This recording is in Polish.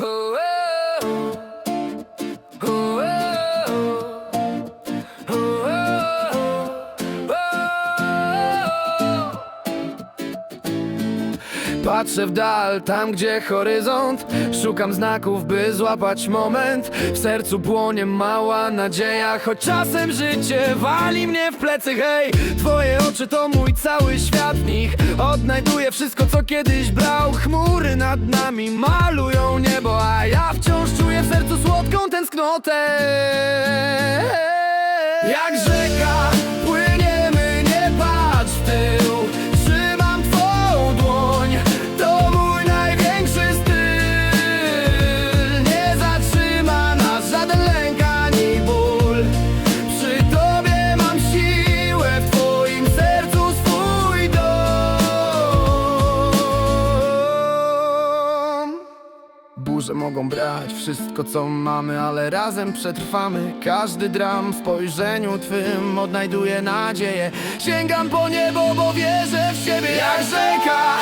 Hooray! Patrzę w dal, tam gdzie horyzont. Szukam znaków, by złapać moment. W sercu płonie mała nadzieja Choć czasem życie wali mnie w plecy. Hej, twoje oczy to mój cały świat. W nich odnajduję wszystko, co kiedyś brał. Chmury nad nami malują niebo A ja wciąż czuję w sercu słodką tęsknotę. Jak Burze mogą brać wszystko co mamy, ale razem przetrwamy. Każdy dram w spojrzeniu twym odnajduje nadzieję. Sięgam po niebo, bo wierzę w siebie jak rzeka